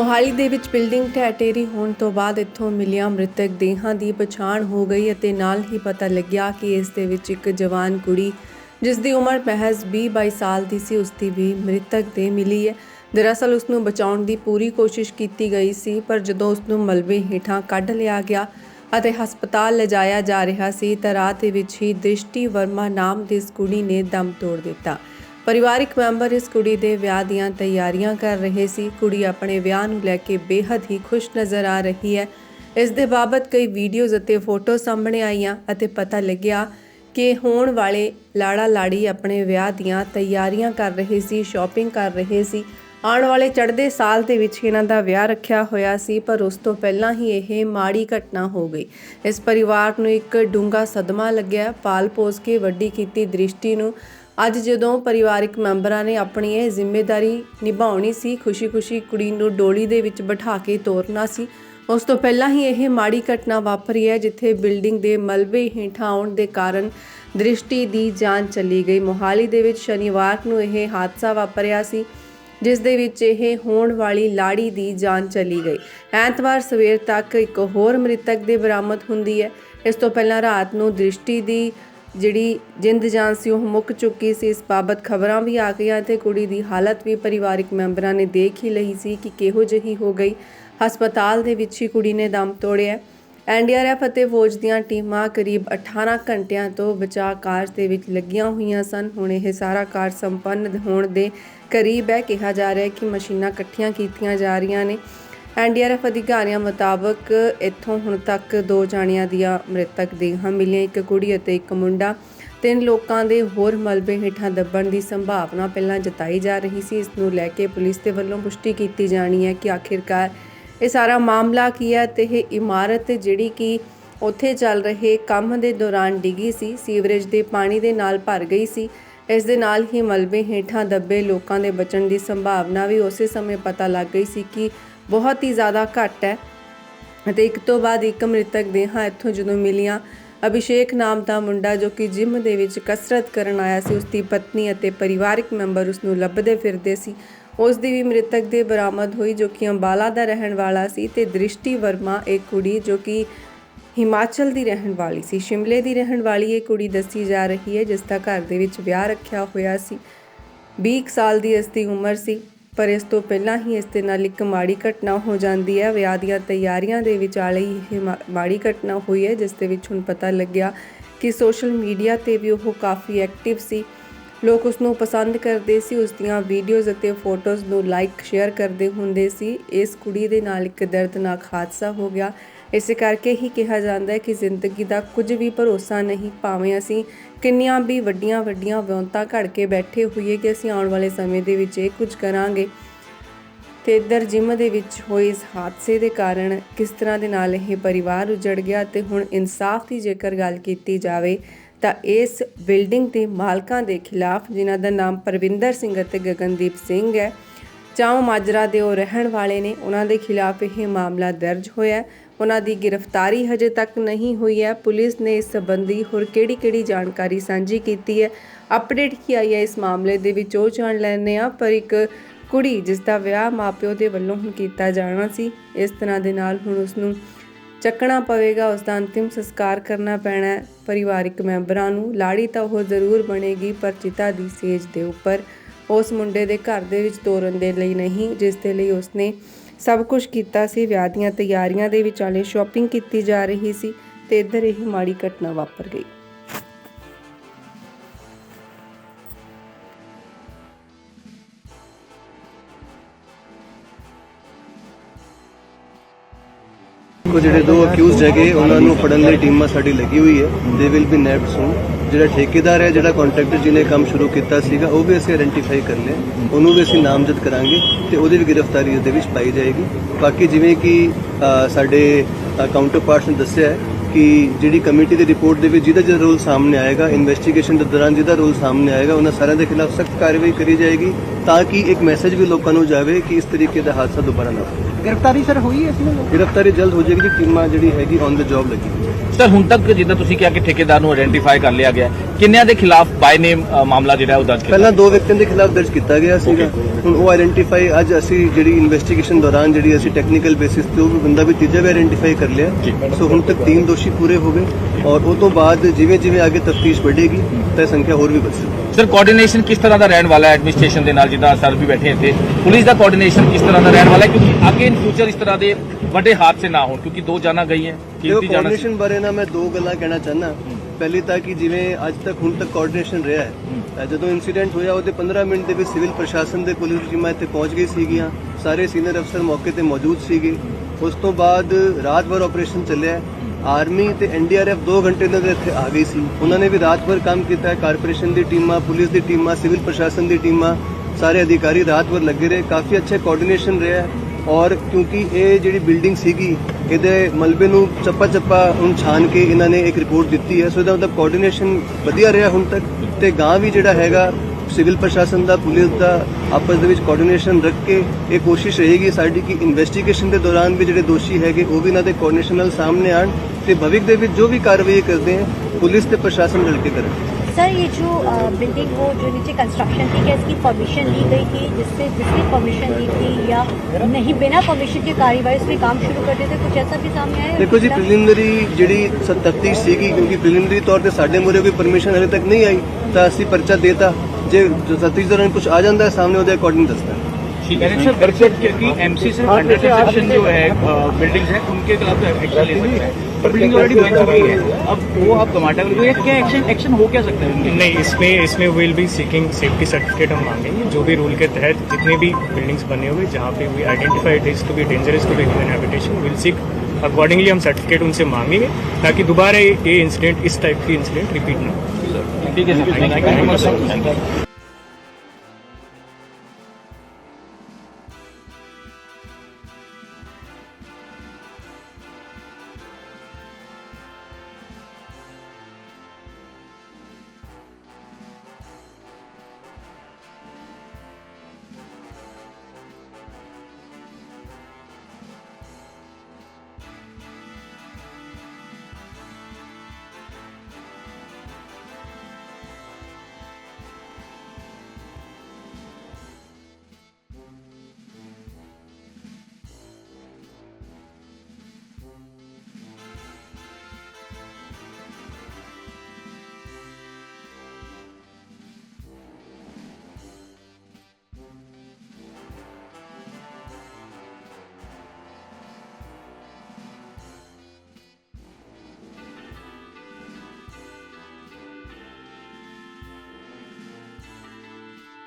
ਮੋਹਾਲੀ ਦੇ ਵਿੱਚ ਬਿਲਡਿੰਗ ਢਹਿ ਢੇਰੀ ਹੋਣ ਤੋਂ ਬਾਅਦ ਇੱਥੋਂ ਮਿਲੀਆਂ ਮ੍ਰਿਤਕ ਦੇਹਾਂ ਦੀ ਪਛਾਣ ਹੋ ਗਈ ਅਤੇ ਨਾਲ ਹੀ ਪਤਾ ਲੱਗਿਆ ਕਿ ਇਸ ਦੇ ਵਿੱਚ ਇੱਕ ਜਵਾਨ ਕੁੜੀ, ਜਿਸ ਦੀ ਉਮਰ ਮਹਿਜ਼ 20-22 ਸਾਲ ਦੀ ਸੀ, ਉਸ ਦੀ ਵੀ ਮ੍ਰਿਤਕ ਦੇ ਮਿਲੀ ਹੈ। ਦਰਅਸਲ ਉਸ ਨੂੰ ਬਚਾਉਣ ਦੀ ਪੂਰੀ ਕੋਸ਼ਿਸ਼ ਕੀਤੀ ਗਈ ਸੀ, ਪਰ ਜਦੋਂ ਉਸ ਨੂੰ ਮਲਬੇ ਹੇਠਾਂ ਕੱਢ ਲਿਆ ਗਿਆ ਅਤੇ ਹਸਪਤਾਲ ਲਿਜਾਇਆ ਜਾ ਰਿਹਾ ਸੀ, ਤਾਂ ਰਾਹ ਦੇ ਵਿੱਚ ਹੀ ਦ੍ਰਿਸ਼ਟੀ ਵਰਮਾ ਨਾਮ ਦੀ ਇਸ ਕੁੜੀ ਨੇ ਦਮ ਤੋੜ ਦਿੱਤਾ। ਪਰਿਵਾਰਿਕ ਮੈਂਬਰ ਇਸ ਕੁੜੀ ਦੇ ਵਿਆਹ ਦੀਆਂ ਤਿਆਰੀਆਂ ਕਰ ਰਹੇ ਸੀ। ਕੁੜੀ ਆਪਣੇ ਵਿਆਹ ਨੂੰ ਲੈ ਕੇ ਬੇहद ਹੀ ਖੁਸ਼ ਨਜ਼ਰ ਆ ਰਹੀ ਹੈ। ਇਸ ਦੇ ਬਾਬਤ ਕਈ ਵੀਡੀਓਜ਼ ਅਤੇ ਫੋਟੋ ਸਾਹਮਣੇ ਆਈਆਂ ਅਤੇ ਪਤਾ ਲੱਗਿਆ ਕਿ ਹੋਣ ਵਾਲੇ ਲਾੜਾ ਲਾੜੀ ਆਪਣੇ ਵਿਆਹ ਦੀਆਂ ਤਿਆਰੀਆਂ ਕਰ ਰਹੇ ਸੀ, ਸ਼ਾਪਿੰਗ ਕਰ ਰਹੇ ਸੀ। ਆਉਣ ਵਾਲੇ ਚੜ੍ਹਦੇ ਸਾਲ ਦੇ ਵਿੱਚ ਇਹਨਾਂ ਦਾ ਵਿਆਹ ਰੱਖਿਆ ਹੋਇਆ ਸੀ, ਪਰ ਉਸ ਤੋਂ ਪਹਿਲਾਂ ਹੀ ਇਹ ਮਾੜੀ ਘਟਨਾ ਹੋ ਗਈ। ਇਸ ਪਰਿਵਾਰ ਨੂੰ ਇੱਕ ਡੂੰਘਾ ਸਦਮਾ ਲੱਗਿਆ। ਪਾਲ ਪੋਸ ਕੇ ਵੱਡੀ ਕੀਤੀ ਦ੍ਰਿਸ਼ਟੀ ਨੂੰ ਅੱਜ ਜਦੋਂ ਪਰਿਵਾਰਿਕ ਮੈਂਬਰਾਂ ਨੇ ਆਪਣੀ ਇਹ ਜ਼ਿੰਮੇਵਾਰੀ ਨਿਭਾਉਣੀ ਸੀ, ਖੁਸ਼ੀ-ਖੁਸ਼ੀ ਕੁੜੀ ਨੂੰ ਡੋਲੀ ਦੇ ਵਿੱਚ ਬਿਠਾ ਕੇ ਤੋਰਨਾ ਸੀ, ਉਸ ਤੋਂ ਪਹਿਲਾਂ ਹੀ ਇਹ ਮਾੜੀ ਘਟਨਾ ਵਾਪਰੀ ਹੈ, ਜਿੱਥੇ ਬਿਲਡਿੰਗ ਦੇ ਮਲਬੇ ਹੇਠਾਂ ਆਉਣ ਦੇ ਕਾਰਨ ਦ੍ਰਿਸ਼ਟੀ ਦੀ ਜਾਨ ਚਲੀ ਗਈ। ਮੋਹਾਲੀ ਦੇ ਵਿੱਚ ਸ਼ਨੀਵਾਰ ਨੂੰ ਇਹ ਹਾਦਸਾ ਵਾਪਰਿਆ ਸੀ, ਜਿਸ ਦੇ ਵਿੱਚ ਇਹ ਹੋਣ ਵਾਲੀ ਲਾੜੀ ਦੀ ਜਾਨ ਚਲੀ ਗਈ। ਐਤਵਾਰ ਸਵੇਰ ਤੱਕ ਇੱਕ ਹੋਰ ਮ੍ਰਿਤਕ ਦੀ ਬਰਾਮਦ ਹੁੰਦੀ ਹੈ। ਇਸ ਤੋਂ ਪਹਿਲਾਂ ਰਾਤ ਨੂੰ ਦ੍ਰਿਸ਼ਟੀ ਦੀ ਜਿਹੜੀ ਜਿੰਦ ਜਾਨ ਸੀ, ਉਹ ਮੁੱਕ ਚੁੱਕੀ ਸੀ। ਇਸ ਬਾਬਤ ਖਬਰਾਂ ਵੀ ਆ ਗਈਆਂ। ਤੇ ਕੁੜੀ ਦੀ ਹਾਲਤ ਵੀ ਪਰਿਵਾਰਿਕ ਮੈਂਬਰਾਂ ਨੇ ਦੇਖ ਹੀ ਲਈ ਸੀ ਕਿ ਕਿਹੋ ਜਿਹੀ ਹੋ ਗਈ। ਹਸਪਤਾਲ ਦੇ ਵਿੱਚ ਹੀ ਕੁੜੀ ਨੇ ਦਮ ਤੋੜਿਆ। ਐਨਡੀਆਰਐਫ ਅਤੇ ਫੌਜ ਦੀਆਂ ਟੀਮਾਂ ਕਰੀਬ 18 ਘੰਟਿਆਂ ਤੋਂ ਬਚਾਅ ਕਾਰਜ ਦੇ ਵਿੱਚ ਲੱਗੀਆਂ ਹੋਈਆਂ ਸਨ। ਹੁਣ ਇਹ ਸਾਰਾ ਕਾਰਜ ਸੰਪੰਨ ਹੋਣ ਦੇ ਕਰੀਬ ਹੈ। ਕਿਹਾ ਜਾ ਰਿਹਾ ਹੈ ਕਿ ਮਸ਼ੀਨਾਂ ਇਕੱਠੀਆਂ ਕੀਤੀਆਂ ਜਾ ਰਹੀਆਂ ਨੇ। ਐਨਡੀਆਰਐਫ ਅਧਿਕਾਰੀਆਂ ਮੁਤਾਬਕ ਇੱਥੋਂ ਹੁਣ ਤੱਕ ਦੋ ਜਾਣਿਆਂ ਦੀਆਂ ਮ੍ਰਿਤਕ ਦੇਹਾਂ ਮਿਲੀਆਂ, ਇੱਕ ਕੁੜੀ ਅਤੇ ਇੱਕ ਮੁੰਡਾ। ਤਿੰਨ ਲੋਕਾਂ ਦੇ ਹੋਰ ਮਲਬੇ ਹੇਠਾਂ ਦੱਬਣ ਦੀ ਸੰਭਾਵਨਾ ਪਹਿਲਾਂ ਜਤਾਈ ਜਾ ਰਹੀ ਸੀ। ਇਸ ਨੂੰ ਲੈ ਕੇ ਪੁਲਿਸ ਦੇ ਵੱਲੋਂ ਪੁਸ਼ਟੀ ਕੀਤੀ ਜਾਣੀ ਹੈ ਕਿ ਆਖਿਰਕਾਰ ਇਹ ਸਾਰਾ ਮਾਮਲਾ ਕੀ ਹੈ ਤੇ ਇਹ ਇਮਾਰਤ ਜਿਹੜੀ ਕਿ ਉੱਥੇ ਚੱਲ ਰਹੇ ਕੰਮ ਦੇ ਦੌਰਾਨ ਡਿੱਗੀ ਸੀ, ਸੀਵਰੇਜ ਦੇ ਪਾਣੀ ਦੇ ਨਾਲ ਭਰ ਗਈ ਸੀ। ਇਸ ਦੇ ਨਾਲ ਹੀ ਮਲਬੇ ਹੇਠਾਂ ਦੱਬੇ ਲੋਕਾਂ ਦੇ ਬਚਣ ਦੀ ਸੰਭਾਵਨਾ ਵੀ ਉਸੇ ਸਮੇਂ ਪਤਾ ਲੱਗ ਗਈ ਸੀ ਕਿ ਬਹੁਤ ਹੀ ਜ਼ਿਆਦਾ ਘੱਟ ਹੈ। ਅਤੇ ਇੱਕ ਤੋਂ ਬਾਅਦ ਇੱਕ ਮ੍ਰਿਤਕ ਦੇਹਾਂ ਇੱਥੋਂ ਜਦੋਂ ਮਿਲੀਆਂ, ਅਭਿਸ਼ੇਕ ਨਾਮ ਦਾ ਮੁੰਡਾ ਜੋ ਕਿ ਜਿਮ ਦੇ ਵਿੱਚ ਕਸਰਤ ਕਰਨ ਆਇਆ ਸੀ ਉਸ ਦੀ ਪਤਨੀ ਅਤੇ ਪਰਿਵਾਰਕ ਮੈਂਬਰ ਉਸ ਨੂੰ ਲੱਭਦੇ ਫਿਰਦੇ ਸੀ। ਉਸ ਦੀ ਵੀ ਮ੍ਰਿਤਕ ਦੇ ਬਰਾਮਦ ਹੋਈ ਜੋ ਕਿ ਅੰਬਾਲਾ ਦਾ ਰਹਿਣ ਵਾਲਾ ਸੀ ਤੇ ਦ੍ਰਿਸ਼ਟੀ ਵਰਮਾ ਇੱਕ ਕੁੜੀ ਜੋ ਕਿ ਹਿਮਾਚਲ ਦੀ ਰਹਿਣ ਵਾਲੀ ਸੀ। ਸ਼ਿਮਲੇ ਦੀ ਰਹਿਣ ਵਾਲੀ ਇਹ ਕੁੜੀ ਦੱਸੀ ਜਾ ਰਹੀ ਹੈ ਜਿਸ ਦਾ ਘਰ ਦੇ ਵਿੱਚ ਵਿਆਹ ਰੱਖਿਆ ਹੋਇਆ ਸੀ। 20 ਕੁ ਸਾਲ ਦੀ ਇਸ ਦੀ ਉਮਰ ਸੀ। ਪਰ ਇਸ ਤੋਂ ਪਹਿਲਾਂ ਹੀ ਇਸ ਦੇ ਨਾਲ ਇੱਕ ਮਾੜੀ ਘਟਨਾ ਹੋ ਜਾਂਦੀ ਹੈ। ਵਿਆਹ ਦੀਆਂ ਤਿਆਰੀਆਂ ਦੇ ਵਿਚਾਲੇ ਹੀ ਇਹ ਮਾ- ਮਾੜੀ ਘਟਨਾ ਹੋਈ ਹੈ, ਜਿਸ ਦੇ ਵਿੱਚ ਹੁਣ ਪਤਾ ਲੱਗਿਆ ਕਿ ਸੋਸ਼ਲ ਮੀਡੀਆ ਤੇ ਵੀ ਉਹ ਕਾਫੀ ਐਕਟਿਵ ਸੀ। ਲੋਕ ਉਸ ਨੂੰ ਪਸੰਦ ਕਰਦੇ ਸੀ, ਉਸ ਦੀਆਂ ਵੀਡੀਓਜ਼ ਅਤੇ ਫੋਟੋਜ਼ ਨੂੰ ਲਾਈਕ, ਸ਼ੇਅਰ ਕਰਦੇ ਹੁੰਦੇ ਸੀ। ਇਸ ਕੁੜੀ ਦੇ ਨਾਲ ਇੱਕ ਦਰਦਨਾਕ ਹਾਦਸਾ ਹੋ ਗਿਆ। ਇਸੇ ਕਰਕੇ ਹੀ ਕਿਹਾ ਜਾਂਦਾ ਹੈ ਕਿ ਜ਼ਿੰਦਗੀ ਦਾ ਕੁਝ ਵੀ ਭਰੋਸਾ ਨਹੀਂ, ਭਾਵੇਂ ਅਸੀਂ ਕਿੰਨੀਆਂ ਵੀ ਵੱਡੀਆਂ ਵੱਡੀਆਂ ਵਿਉਂਤਾਂ ਘੜ ਕੇ ਬੈਠੇ ਹੋਈਏ ਕਿ ਅਸੀਂ ਆਉਣ ਵਾਲੇ ਸਮੇਂ ਦੇ ਵਿੱਚ ਇਹ ਕੁਝ ਕਰਾਂਗੇ। ਤੇ ਇੱਧਰ ਜਿਮ ਦੇ ਵਿੱਚ ਹੋਏ ਇਸ ਹਾਦਸੇ ਦੇ ਕਾਰਨ ਕਿਸ ਤਰ੍ਹਾਂ ਦੇ ਨਾਲ ਇਹ ਪਰਿਵਾਰ ਉਜੜ ਗਿਆ ਤੇ ਹੁਣ ਇਨਸਾਫ ਦੀ ਜੇਕਰ ਗੱਲ ਕੀਤੀ ਜਾਵੇ ਤਾਂ ਇਸ ਬਿਲਡਿੰਗ ਦੇ ਮਾਲਕਾਂ ਦੇ ਖਿਲਾਫ, ਜਿਨ੍ਹਾਂ ਦਾ ਨਾਮ ਪਰਵਿੰਦਰ ਸਿੰਘ ਅਤੇ ਗਗਨਦੀਪ ਸਿੰਘ ਹੈ, ਚਾਉ ਮਾਜਰਾ ਦੇ ਉਹ ਰਹਿਣ ਵਾਲੇ ਨੇ, ਉਹਨਾਂ ਦੇ ਖਿਲਾਫ ਇਹ ਮਾਮਲਾ ਦਰਜ ਹੋਇਆ। ਉਹਨਾਂ ਦੀ ਗ੍ਰਿਫਤਾਰੀ ਹਜੇ ਤੱਕ ਨਹੀਂ ਹੋਈ ਹੈ। ਪੁਲਿਸ ਨੇ ਇਸ ਸੰਬੰਧੀ ਹੋਰ ਕਿਹੜੀ-ਕਿਹੜੀ ਜਾਣਕਾਰੀ ਸਾਂਝੀ ਕੀਤੀ ਹੈ? ਅਪਡੇਟ ਕੀ ਆਈ ਹੈ ਇਸ ਮਾਮਲੇ ਦੇ ਵਿੱਚ ਉਹ ਜਾਣ ਲੈਣੇ ਆ ਪਰ ਇੱਕ ਕੁੜੀ ਜਿਸ ਦਾ ਵਿਆਹ ਮਾਪਿਓ ਦੇ ਵੱਲੋਂ ਹੁਣ ਕੀਤਾ ਜਾਣਾ ਸੀ, ਇਸ ਤਰ੍ਹਾਂ ਦੇ ਨਾਲ ਹੁਣ ਉਸ ਨੂੰ ਚੱਕਣਾ ਪਵੇਗਾ ਉਸ ਦਾ ਅੰਤਿਮ ਸੰਸਕਾਰ ਕਰਨਾ ਪੈਣਾ ਹੈ। ਪਰਿਵਾਰਿਕ ਮੈਂਬਰਾਂ ਨੂੰ ਲਾੜੀ ਤਾਂ ਉਹ ਜ਼ਰੂਰ ਬਣੇਗੀ, ਪਰ ਚਿਤਾ ਦੀ ਸੇਜ ਦੇ ਉੱਪਰ ਉਸ ਮੁੰਡੇ ਦੇ ਘਰ ਦੇ ਵਿੱਚ ਤੋਰਨ ਦੇ ਲਈ ਨਹੀਂ, ਜਿਸ ਦੇ ਲਈ ਉਸਨੇ ਸਭ ਕੁਝ ਕੀਤਾ ਸੀ। ਵਿਆਹ ਦੀਆਂ ਤਿਆਰੀਆਂ ਦੇ ਵਿਚਾਲੇ ਸ਼ਾਪਿੰਗ ਕੀਤੀ ਜਾ ਰਹੀ ਸੀ ਤੇ ਇੱਧਰ ਇਹ ਮਾੜੀ ਘਟਨਾ ਵਾਪਰ ਗਈ। ਕੋ ਜਿਹੜੇ ਦੋ ਅਕਿਊਜ਼ਡ ਹੈਗੇ, ਉਹਨਾਂ ਨੂੰ ਫੜਨ ਲਈ ਟੀਮਾਂ ਸਾਡੀ ਲੱਗੀ ਹੋਈ ਹੈ। ਦੇ ਵਿਲ ਬੀ ਨੈਪਡ ਸੂਨ ਜਿਹੜਾ ਠੇਕੇਦਾਰ ਹੈ, ਜਿਹੜਾ ਕੰਟਰੈਕਟਰ ਜਿਹਨੇ ਕੰਮ ਸ਼ੁਰੂ ਕੀਤਾ ਸੀਗਾ, ਉਹ ਵੀ ਅਸੀਂ ਆਇਡੈਂਟੀਫਾਈ ਕਰ ਲਿਆ ਉਹਨੂੰ ਵੀ ਅਸੀਂ ਨਾਮਜ਼ਦ ਕਰਾਂਗੇ ਤੇ ਉਹਦੀ ਵੀ ਗ੍ਰਿਫਤਾਰੀ ਉਹਦੇ ਵਿੱਚ ਪਾਈ ਜਾਏਗੀ। ਬਾਕੀ ਜਿਵੇਂ ਕਿ ਸਾਡੇ ਕਾਊਂਟਰ ਪਾਰਟਸ ਨੇ ਦੱਸਿਆ ਹੈ ਕਿ ਜਿਹੜੀ ਕਮੇਟੀ ਦੀ ਰਿਪੋਰਟ ਦੇ ਵਿੱਚ ਜਿਹਦਾ ਜਿਹੜਾ ਰੋਲ ਸਾਹਮਣੇ ਆਏਗਾ ਇਨਵੈਸਟੀਗੇਸ਼ਨ ਦੇ ਦੌਰਾਨ ਜਿਹਦਾ ਰੋਲ ਸਾਹਮਣੇ ਆਏਗਾ ਉਹਨਾਂ ਸਾਰਿਆਂ ਦੇ ਖਿਲਾਫ ਸਖਤ ਕਾਰਵਾਈ ਕਰੀ ਜਾਏਗੀ ਤਾਂ ਕਿ ਇੱਕ ਮੈਸੇਜ ਵੀ ਲੋਕਾਂ ਨੂੰ ਜਾਵੇ ਕਿ ਇਸ ਤਰੀਕੇ ਦਾ ਹਾਦਸਾ ਦੁਬਾਰਾ ਨਾ ਹੋਵੇ ਗ੍ਰਿਫਤਾਰੀ ਸਰ ਹੋਈ ਹੈ ਇਸ ਨੂੰ ਗ੍ਰਿਫਤਾਰੀ ਜਲਦ ਹੋ ਜਾਏਗੀ ਜੀ ਟੀਮਾਂ ਜਿਹੜੀ ਹੈਗੀ ਔਨ ਦ ਜੌਬ ਲੱਗੀ। ਸਰ ਹੁਣ ਤੱਕ ਜਿੱਦਾਂ ਤੁਸੀਂ ਕਿਹਾ ਕਿ ਠੇਕੇਦਾਰ ਨੂੰ ਆਇਡੈਂਟੀਫਾਈ ਕਰ ਲਿਆ ਗਿਆ ਹੈ। ਕਿੰਨਿਆਂ ਦੇ ਖਿਲਾਫ ਬਾਈ ਨੇਮ ਮਾਮਲਾ ਜਿਹੜਾ ਉਹ ਦਰਜ ਕੀਤਾ? ਪਹਿਲਾਂ ਦੋ ਵਿਅਕਤੀਆਂ ਦੇ ਖਿਲਾਫ ਦਰਜ ਕੀਤਾ ਗਿਆ ਸੀਗਾ। ਹੁਣ ਉਹ ਆਇਡੈਂਟੀਫਾਈ ਅੱਜ ਅਸੀਂ ਜਿਹੜੀ ਇਨਵੈਸਟੀਗੇਸ਼ਨ ਦੌਰਾਨ ਜਿਹੜੀ ਅਸੀਂ ਟੈਕਨੀਕਲ ਬੇਸਿਸ ਤੇ ਉਹ ਵੀ ਬੰਦਾ ਵੀ ਤੀਜਾ ਵੀ ਆਇਡੈਂਟੀਫਾਈ ਕਰ ਲਿਆ। ਸੋ ਹੁਣ ਤੱਕ ਤਿੰਨ ਦੋਸ਼ੀ ਪੂਰੇ ਹੋ ਗਏ ਔਰ ਉਹ ਤੋਂ ਬਾਅਦ ਜਿਵੇਂ ਜਿਵੇਂ ਅੱਗੇ ਤਫਤੀਸ਼ ਵਧੇਗੀ ਤਾਂ ਸੰਖਿਆ ਹੋਰ ਵੀ ਵੱਧ ਸਕਦੀ ਸਰ ਕੋਆਰਡੀਨੇਸ਼ਨ ਕਿਸ ਤਰ੍ਹਾਂ ਦਾ ਰਹਿਣ ਵਾਲਾ ਹੈ ਐਡਮਿਨਿਸਟ੍ਰੇਸ਼ਨ ਦੇ ਨਾਲ ਜਿੱਦਾਂ ਸਰ ਵੀ ਬੈਠੇ ਇੱਥੇ? ਪੁਲਿਸ ਦਾ ਕੋਆਰਡੀਨੇਸ਼ਨ ਕਿਸ ਤਰ੍ਹਾਂ ਦਾ ਰਹਿਣ ਵਾਲਾ ਹੈ? ਕਿਉਂਕਿ ਅੱਗੇ ਇਨ ਫਿਊਚਰ ਇਸ ਤਰ੍ਹਾਂ ਦੇ ਵੱਡੇ ਹਾਦਸੇ ਨਾ ਹੋਣ ਕਿਉਂਕਿ ਦੋ ਜਾਨਾਂ ਗਈਆਂ। ਦੇਖੋ। ਕੋਆਰਡੀਨੇਸ਼ਨ ਬਾਰੇ ਨਾ ਮੈਂ ਦੋ ਗੱਲਾਂ ਕਹਿਣਾ ਚਾਹਨਾ ਪਹਿਲੀ ਤਾਂ ਕਿ ਜਿਵੇਂ ਅੱਜ ਤੱਕ ਹੁਣ ਤੱਕ ਕੋਆਰਡੀਨੇਸ਼ਨ ਰਿਹਾ ਹੈ ਜਦੋਂ ਇਨਸੀਡੈਂਟ ਹੋਇਆ ਉਹਦੇ 15 ਮਿੰਟ ਦੇ ਵਿੱਚ ਸਿਵਲ ਪ੍ਰਸ਼ਾਸਨ ਦੇ ਪੁਲਿਸ ਟੀਮਾਂ ਇੱਥੇ ਪਹੁੰਚ ਗਈ ਸੀਗੀਆਂ। ਸਾਰੇ ਸੀਨੀਅਰ ਅਫਸਰ ਮੌਕੇ ਤੇ ਮੌਜੂਦ ਸੀਗੇ। ਉਸ ਤੋਂ ਬਾਅਦ ਰਾਤ ਭਰ ਆਪਰੇਸ਼ਨ ਚੱਲਿਆ। ਆਰਮੀ ਤੇ ਐਨਡੀਆਰਐਫ 2 ਘੰਟੇ ਦੇ ਅੰਦਰ ਇੱਥੇ ਆ ਗਈ ਸੀ। ਉਹਨਾਂ ਨੇ ਵੀ ਰਾਤ ਭਰ ਕੰਮ ਕੀਤਾ ਹੈ। ਕਾਰਪੋਰੇਸ਼ਨ ਦੀ ਟੀਮਾਂ ਪੁਲਿਸ ਦੀ ਟੀਮਾਂ ਸਿਵਲ ਪ੍ਰਸ਼ਾਸਨ ਦੀ ਟੀਮਾਂ ਸਾਰੇ ਅਧਿਕਾਰੀ ਰਾਤ ਭਰ ਲੱਗੇ ਰਹੇ। ਕਾਫੀ ਅੱਛਾ ਕੋਆਰਡੀਨੇਸ਼ਨ ਰਿਹਾ ਹੈ। ਔਰ ਕਿਉਂਕਿ ਇਹ ਜਿਹੜੀ ਬਿਲਡਿੰਗ ਸੀਗੀ, ਇਹਦੇ ਮਲਬੇ ਨੂੰ ਚੱਪਾ ਚੱਪਾ ਹੁਣ ਛਾਣ ਕੇ ਇਹਨਾਂ ਨੇ ਇੱਕ ਰਿਪੋਰਟ ਦਿੱਤੀ ਹੈ। ਸੋ ਇਹਦਾ ਮਤਲਬ ਕੋਆਰਡੀਨੇਸ਼ਨ ਵਧੀਆ ਰਿਹਾ ਹੁਣ ਤੱਕ ਤੇ ਗਾਂ ਵੀ ਜਿਹੜਾ ਹੈਗਾ, ਸਿਵਲ ਪ੍ਰਸ਼ਾਸਨ ਦਾ, ਪੁਲਿਸ ਦਾ ਆਪਸ ਦੇ ਵਿੱਚ ਕੋਆਰਡੀਨੇਸ਼ਨ ਰੱਖ ਕੇ ਇਹ ਕੋਸ਼ਿਸ਼ ਰਹੇਗੀ ਸਾਡੀ ਕਿ ਇਨਵੈਸਟੀਗੇਸ਼ਨ ਦੇ ਦੌਰਾਨ ਵੀ ਜਿਹੜੇ ਦੋਸ਼ੀ ਹੈਗੇ, ਉਹ ਵੀ ਇਹਨਾਂ ਦੇ ਕੋਆਰਡੀਨੇਸ਼ਨ ਨਾਲ ਸਾਹਮਣੇ ਆਣ ਤੇ ਭਵਿੱਖ ਦੇ ਵਿੱਚ ਜੋ ਵੀ ਕਾਰਵਾਈ ਕਰਦੇ हैं ਪੁਲਿਸ ਤੇ ਪ੍ਰਸ਼ਾਸਨ ਰਲ ਕੇ ਕਰਨ। सर ये जो अ, बिल्डिंग को जो नीचे कंस्ट्रक्शन थी क्या इसकी परमिशन ली गई थी जिससे जिसकी परमिशन ली थी या नहीं बिना परमिशन के कार्यवाही उसमें काम शुरू कर देते कुछ ऐसा भी सामने आया है? ਦੇਖੋ ਜੀ ਪ੍ਰੀਲਿਮਿਨਰੀ ਜਿਹੜੀ ਤਫਤੀਸ਼ ਸੀਗੀ ਕਿਉਂਕਿ ਪ੍ਰੀਲਿਮਿਨਰੀ ਤੌਰ ਤੇ ਸਾਡੇ ਮੂਹਰੇ ਕੋਈ ਪਰਮਿਸ਼ਨ ਹਲੇ ਤੱਕ ਨਹੀਂ ਆਈ ਤਾਂ ਅਸੀਂ ਪਰਚਾ ਦੇਤਾ ਜੇ ਤਫਤੀਸ਼ ਦੌਰਾਨ ਕੁਝ ਆ ਜਾਂਦਾ ਹੈ ਸਾਹਮਣੇ ਉਹਦੇ ਅਕੋਰਡਿੰਗ ਦੱਸਦਾ ਹੈ ठीक है सर दरअसल क्योंकि एमसी से अंडर कंस्ट्रक्शन जो है। बिल्डिंग्स हैं उनके खिलाफ तो एक्शन ले सकते हैं। पर बिल्डिंग ऑलरेडी बन चुकी है। अब वो आप टमाटर को या क्या एक्शन एक्शन हो क्या सकता है नहीं इसमें इसमें will be seeking safety certificate हम मांगेंगे। जो भी रूल के तहत जितने भी बिल्डिंग्स बने हुए जहाँ पे we identified is to be dangerous to the human habitation will seek accordingly हम सर्टिफिकेट उनसे मांगेंगे ताकि दोबारा ये इंसिडेंट इस टाइप की इंसिडेंट रिपीट ना हो। ठीक है सर। Thank you